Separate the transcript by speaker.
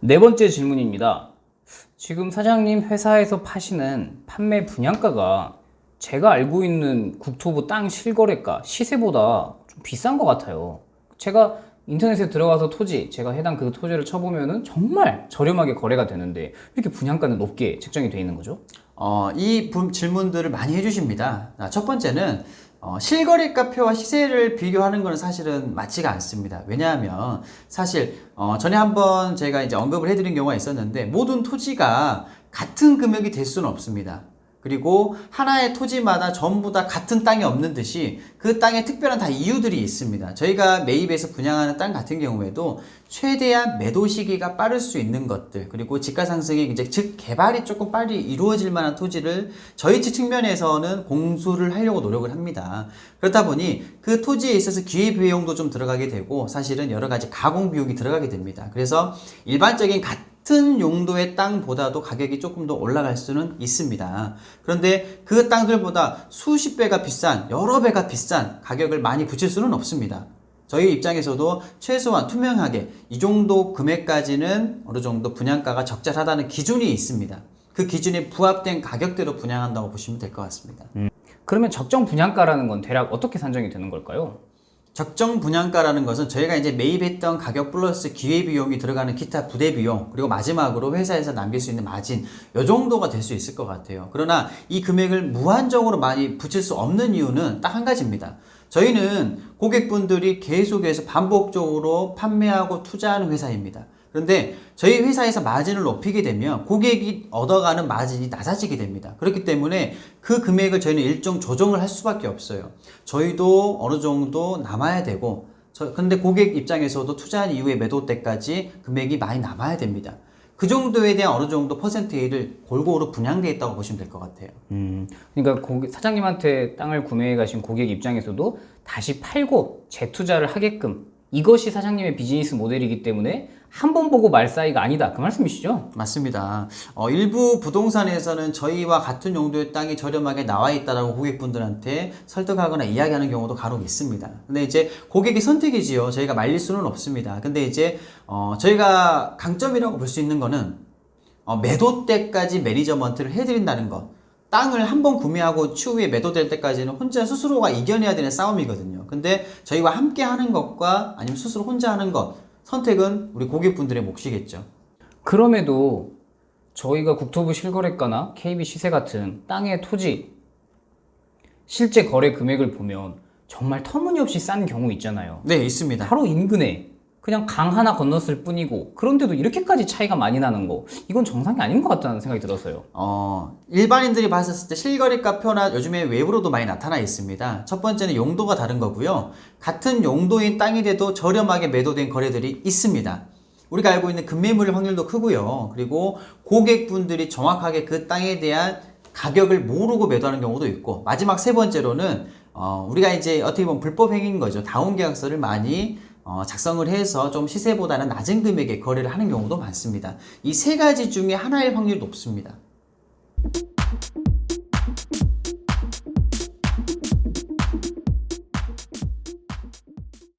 Speaker 1: 네 번째 질문입니다. 지금 사장님 회사에서 파시는 판매 분양가가 제가 알고 있는 국토부 땅 실거래가 시세보다 좀 비싼 것 같아요. 제가 인터넷에 들어가서 토지, 제가 해당 그 토지를 쳐보면은 정말 저렴하게 거래가 되는데 이렇게 분양가는 높게 책정이 돼 있는 거죠?
Speaker 2: 어, 이 부- 질문들을 많이 해주십니다. 자, 첫 번째는 어, 실거래가표와 시세를 비교하는 것은 사실은 맞지가 않습니다. 왜냐하면 사실 어, 전에 한번 제가 이제 언급을 해드린 경우가 있었는데 모든 토지가 같은 금액이 될 수는 없습니다. 그리고 하나의 토지마다 전부 다 같은 땅이 없는 듯이 그 땅에 특별한 다 이유들이 있습니다. 저희가 매입해서 분양하는 땅 같은 경우에도 최대한 매도 시기가 빠를 수 있는 것들 그리고 지가 상승이 이제 즉 개발이 조금 빨리 이루어질 만한 토지를 저희 측 측면에서는 공수를 하려고 노력을 합니다. 그렇다 보니 그 토지에 있어서 기회 비용도 좀 들어가게 되고 사실은 여러 가지 가공 비용이 들어가게 됩니다. 그래서 일반적인 같은 용도의 땅보다도 가격이 조금 더 올라갈 수는 있습니다. 그런데 그 땅들보다 수십 배가 비싼, 여러 배가 비싼 가격을 많이 붙일 수는 없습니다. 저희 입장에서도 최소한 투명하게 이 정도 금액까지는 어느 정도 분양가가 적절하다는 기준이 있습니다. 그 기준에 부합된 가격대로 분양한다고 보시면 될 것 같습니다.
Speaker 1: 그러면 적정 분양가라는 건 대략 어떻게 산정이 되는 걸까요?
Speaker 2: 적정 분양가라는 것은 저희가 이제 매입했던 가격 플러스 기회비용이 들어가는 기타 부대비용 그리고 마지막으로 회사에서 남길 수 있는 마진 요 정도가 될 수 있을 것 같아요. 그러나 이 금액을 무한정으로 많이 붙일 수 없는 이유는 딱 한 가지입니다. 저희는 고객분들이 계속해서 반복적으로 판매하고 투자하는 회사입니다. 그런데 저희 회사에서 마진을 높이게 되면 고객이 얻어가는 마진이 낮아지게 됩니다. 그렇기 때문에 그 금액을 저희는 일정 조정을 할 수밖에 없어요. 저희도 어느 정도 남아야 되고, 저, 근데 고객 입장에서도 투자한 이후에 매도 때까지 금액이 많이 남아야 됩니다. 그 정도에 대한 어느 정도 퍼센테이를 골고루 분양되어 있다고 보시면 될 것 같아요.
Speaker 1: 음, 그러니까 고객- 사장님한테 땅을 구매해 가신 고객 입장에서도 다시 팔고 재투자를 하게끔 이것이 사장님의 비즈니스 모델이기 때문에 한 번 보고 말 사이가 아니다 그 말씀이시죠?
Speaker 2: 맞습니다. 어, 일부 부동산에서는 저희와 같은 용도의 땅이 저렴하게 나와 있다라고 고객분들한테 설득하거나 이야기하는 경우도 간혹 있습니다. 근데 이제 고객의 선택이지요. 저희가 말릴 수는 없습니다. 근데 이제 어, 저희가 강점이라고 볼 수 있는 거는 어, 매도 때까지 매니저먼트를 해드린다는 것. 땅을 한 번 구매하고 추후에 매도될 때까지는 혼자 스스로가 이겨내야 되는 싸움이거든요. 근데 저희와 함께 하는 것과 아니면 스스로 혼자 하는 것, 선택은 우리 고객분들의 몫이겠죠.
Speaker 1: 그럼에도 저희가 국토부 실거래가나 KB 시세 같은 땅의 토지 실제 거래 금액을 보면 정말 터무니없이 싼 경우 있잖아요.
Speaker 2: 네, 있습니다.
Speaker 1: 바로 인근에 그냥 강 하나 건넜을 뿐이고 그런데도 이렇게까지 차이가 많이 나는 거 이건 정상이 아닌 것 같다는 생각이 들어서요.
Speaker 2: 어, 일반인들이 봤을 때 실거래가 표나 요즘에 외부로도 많이 나타나 있습니다. 첫 번째는 용도가 다른 거고요. 같은 용도인 땅이 돼도 저렴하게 매도된 거래들이 있습니다. 우리가 알고 있는 급매물 확률도 크고요. 그리고 고객분들이 정확하게 그 땅에 대한 가격을 모르고 매도하는 경우도 있고 마지막 세 번째로는 어, 우리가 이제 어떻게 보면 불법 행위인 거죠. 다운 계약서를 많이 어, 작성을 해서 좀 시세보다는 낮은 금액에 거래를 하는 경우도 많습니다. 이 세 가지 중에 하나일 확률이 높습니다.